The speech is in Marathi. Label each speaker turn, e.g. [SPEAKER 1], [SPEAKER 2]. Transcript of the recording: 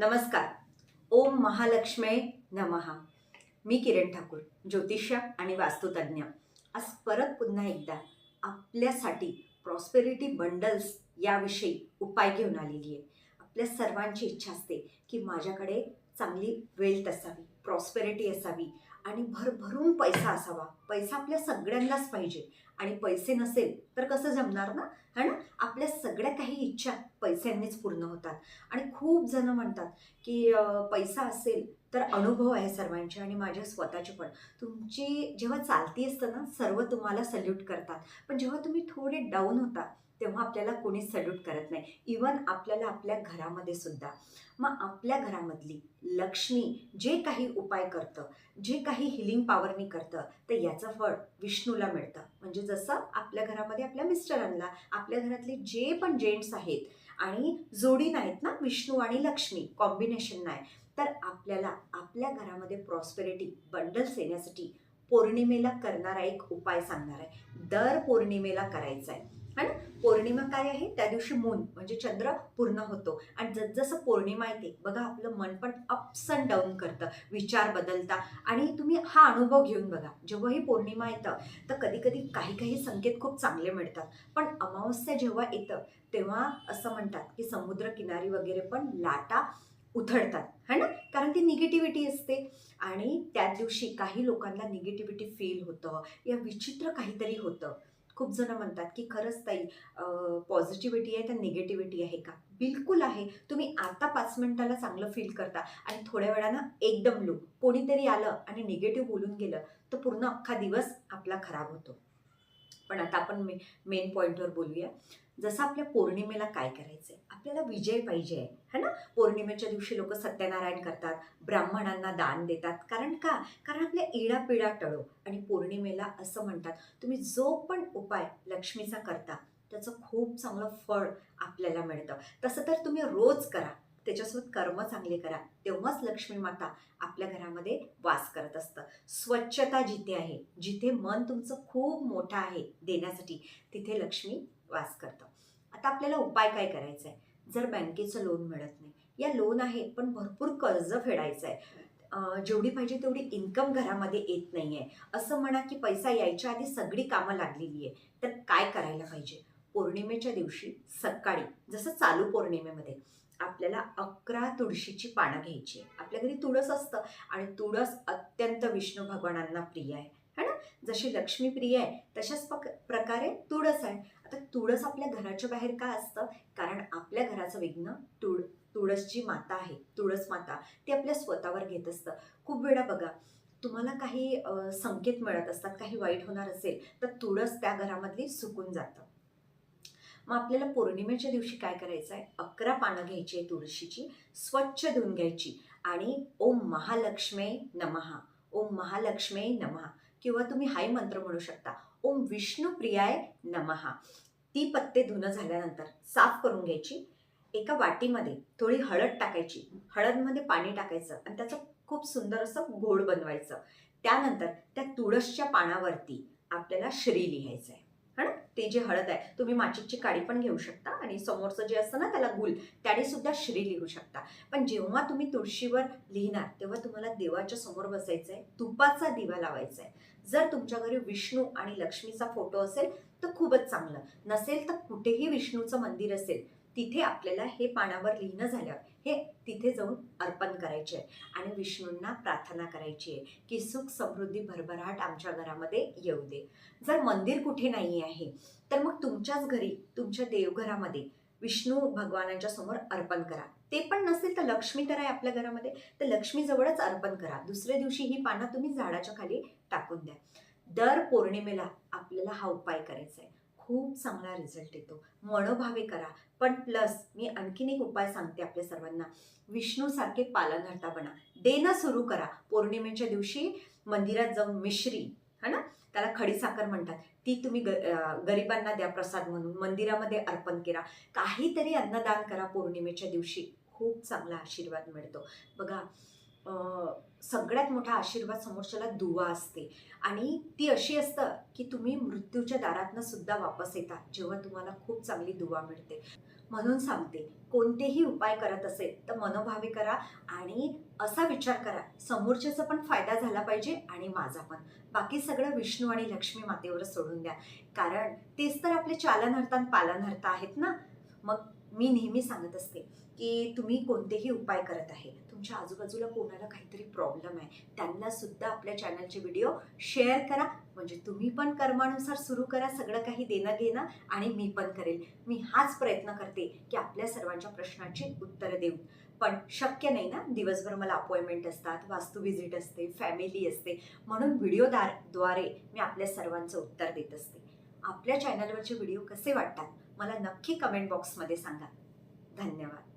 [SPEAKER 1] नमस्कार. ओम महालक्ष्मे नमहा मी किरण ठाकूर ज्योतिष्य आणि वास्तुतज्ञ. आज परत पुन्हा एकदा आपल्यासाठी प्रॉस्पेरिटी बंडल्स याविषयी उपाय घेऊन आलेली आहे. आपल्या सर्वांची इच्छा असते की माझ्याकडे चांगली वेल्थ असावी प्रॉस्पेरिटी असावी आणि भरभरून पैसा असावा. पैसा आपल्या सगळ्यांनाच पाहिजे. आणि पैसे नसेल तर कसं जमणार ना? है ना? आपल्या सगळ्या काही इच्छा पैशांनीच पूर्ण होतात. आणि खूप जण म्हणतात की पैसा असेल तर अनुभव आहे सर्वांचे आणि माझ्या स्वतःचे पण. तुमची जेव्हा चालती असतं ना सर्व तुम्हाला सल्यूट करतात. पण जेव्हा तुम्ही थोडे डाऊन होता तेव्हा आपल्याला कोणी सल्यूट करत नाही. इवन आपल्याला आपल्या घरामध्ये सुद्धा. मग आपल्या घरामधली लक्ष्मी जे काही उपाय करतं जे काही हिलिंग पॉवरनी करतं तर याचं फळ विष्णूला मिळतं. म्हणजे जसं आपल्या घरामध्ये आपल्या मिस्टरांना आपल्या घरातले जे पण जेंट्स आहेत आणि जोडी नाहीत ना विष्णू आणि लक्ष्मी कॉम्बिनेशन नाही. तर आपल्याला आपल्या घरामध्ये प्रॉस्पेरिटी बंडल्स येण्यासाठी पौर्णिमेला करणारा एक उपाय सांगणार आहे. दर पौर्णिमेला करायचा आहे है ना? पौर्णिमा काय आहे? त्या दिवशी मून म्हणजे चंद्र पूर्ण होतो. आणि जसजसं पौर्णिमा येते बघा आपलं मन पण अप्स अँड डाऊन करतं विचार बदलता. आणि तुम्ही हा अनुभव घेऊन बघा जेव्हा ही पौर्णिमा येतं तर कधी कधी काही काही संकेत खूप चांगले मिळतात. पण अमावस्या जेव्हा येतं तेव्हा असं म्हणतात की समुद्र किनारी वगैरे पण लाटा उथळतात है ना? कारण ती निगेटिव्हिटी असते. आणि त्या दिवशी काही लोकांना निगेटिव्हिटी फील होतं. या विचित्र काहीतरी होतं. खूप जण म्हणतात की खरंच ताई पॉझिटिव्हिटी आहे तर निगेटिव्हिटी आहे का? बिलकुल आहे. तुम्ही आता पाच मिनिटाला चांगलं फील करता आणि थोड्या वेळानं एकदम लो कोणीतरी आलं आणि निगेटिव्ह बोलून गेलं तर पूर्ण अख्खा दिवस आपला खराब होतो. पण आता आपण मे मेन पॉईंटवर बोलूया. जसं आपल्या पौर्णिमेला काय करायचं आहे आपल्याला विजय पाहिजे आहे है ना? पौर्णिमेच्या दिवशी लोक सत्यनारायण करतात ब्राह्मणांना दान देतात. कारण का? कारण आपल्या इडापिडा टळो. आणि पौर्णिमेला असं म्हणतात तुम्ही जो पण उपाय लक्ष्मीचा करता त्याचं खूप चांगलं फळ आपल्याला मिळतं. तसं तर तुम्ही रोज करा. त्याच्यासोबत कर्म चांगले करा. तेव्हाच लक्ष्मी माता आपल्या घरामध्ये वास करत असतं. स्वच्छता जिथे आहे जिथे मन तुमचं खूप मोठं आहे देण्यासाठी तिथे लक्ष्मी वास करतं. आता आपल्याला उपाय काय करायचा आहे जर बँकेचं लोन मिळत नाही. या लोन आहे पण भरपूर कर्ज फेडायचं आहे जेवढी पाहिजे तेवढी इन्कम घरामध्ये येत नाही आहे असं म्हणा की पैसा यायच्या आधी सगळी कामं लागलेली आहे तर काय करायला पाहिजे? पौर्णिमेच्या दिवशी सकाळी जसं चालू पौर्णिमेमध्ये आपल्याला अकरा तुळशीची पानं घ्यायची आपल्या घरी तुळस असतं आणि तुळस अत्यंत विष्णू भगवानांना प्रिय आहे. है ना? जशी लक्ष्मी प्रिय आहे तशाच पक प्रकारे तुळस आहे. आता तुळस आपल्या घराच्या बाहेर का असतं? कारण आपल्या घराचं विघ्न तुळ तुळस जी माता आहे. तुळस माता ती आपल्या स्वतःवर घेत असतं. खूप वेळा बघा तुम्हाला काही संकेत मिळत असतात काही वाईट होणार असेल तर तुळस त्या घरामधली सुकून जातं. मग आपल्याला पौर्णिमेच्या दिवशी काय करायचं आहे अकरा पानं घ्यायची आहे तुळशीची स्वच्छ धुवून घ्यायची आणि ओम महालक्ष्मे नमहा ओम महालक्ष्मे नमहा किंवा तुम्ही हाय मंत्र म्हणू शकता ओम विष्णू प्रियाय नमहा ती पत्ते धुणं झाल्यानंतर साफ करून घ्यायची. एका वाटीमध्ये थोडी हळद टाकायची. हळदमध्ये पाणी टाकायचं आणि त्याचं खूप सुंदर असं घोड बनवायचं. त्यानंतर त्या तुळसच्या पानावरती आपल्याला श्री लिहायचं आहे ते जे हळद आहे तुम्ही माचिकची काडी पण घेऊ शकता आणि समोरचं जे असतं ना त्याला गुल त्याने सुद्धा श्री लिहू शकता. पण जेव्हा तुम्ही तुळशीवर लिहिणार तेव्हा तुम्हाला देवाच्या समोर बसायचं आहे तुपाचा दिवा लावायचा आहे जर तुमच्या घरी विष्णू आणि लक्ष्मीचा फोटो असेल तर खूपच चांगलं. नसेल तर कुठेही विष्णूचं मंदिर असेल तिथे आपल्याला हे पानावर लिहिणं झाल्यावर हे तिथे जाऊन अर्पण करायचे आहे. आणि विष्णूंना प्रार्थना करायची आहे की सुख समृद्धी भरभराट आमच्या घरामध्ये येऊ दे. जर मंदिर कुठे नाही आहे तर मग तुमच्याच घरी तुमच्या देवघरामध्ये विष्णू भगवानांच्या समोर अर्पण करा. ते पण नसेल तर लक्ष्मी तर आहे आपल्या घरामध्ये तर लक्ष्मीजवळच अर्पण करा. दुसऱ्या दिवशी ही पानं तुम्ही झाडाच्या खाली टाकून द्या. दर पौर्णिमेला आपल्याला हा उपाय करायचा आहे. खूप चांगला रिझल्ट येतो. मनोभावे करा. पण प्लस मी आणखीन एक उपाय सांगते आपल्या सर्वांना. विष्णूसारखे पालनहर्ता बना. देणं सुरू करा. पौर्णिमेच्या दिवशी मंदिरात जाऊन मिश्री है ना? त्याला खडीसाखर म्हणतात. ती तुम्ही ग गरिबांना द्या प्रसाद म्हणून. मंदिरामध्ये अर्पण करा काहीतरी अन्नदान करा पौर्णिमेच्या दिवशी. खूप चांगला आशीर्वाद मिळतो. बघा सगळ्यात मोठा आशीर्वाद समोरच्याला दुवा असते. आणि ती अशी असतं की तुम्ही मृत्यूच्या दारातनं सुद्धा वापस येता जेव्हा तुम्हाला खूप चांगली दुवा मिळते. म्हणून सांगते कोणतेही उपाय करत असेल तर मनोभावी करा आणि असा विचार करा समोरच्याचा पण फायदा झाला पाहिजे आणि माझा पण. बाकी सगळं विष्णू आणि लक्ष्मी मातेवर सोडून द्या. कारण तेच तर आपले चालनहर्ता पालनहर्ता आहेत ना? मग मी नेहमी सांगत असते की तुम्ही कोणतेही उपाय करत आहे. तुमच्या आजूबाजूला कोणाला काहीतरी प्रॉब्लेम आहे त्यांना सुद्धा आपल्या चॅनलचे व्हिडिओ शेअर करा. म्हणजे तुम्ही पण कर्मानुसार सुरू करा सगळं काही देणं घेणं आणि मी पण करेल. मी हाच प्रयत्न करते की आपल्या सर्वांच्या प्रश्नांची उत्तरं देऊ पण शक्य नाही ना? दिवसभर मला अपॉइंटमेंट असतात वास्तू व्हिजिट असते फॅमिली असते. म्हणून व्हिडिओदारद्वारे मी आपल्या सर्वांचं उत्तर देत असते. आपल्या चॅनलवरचे व्हिडिओ कसे वाटतात? मला नक्की कमेंट बॉक्समध्ये सांगा. धन्यवाद.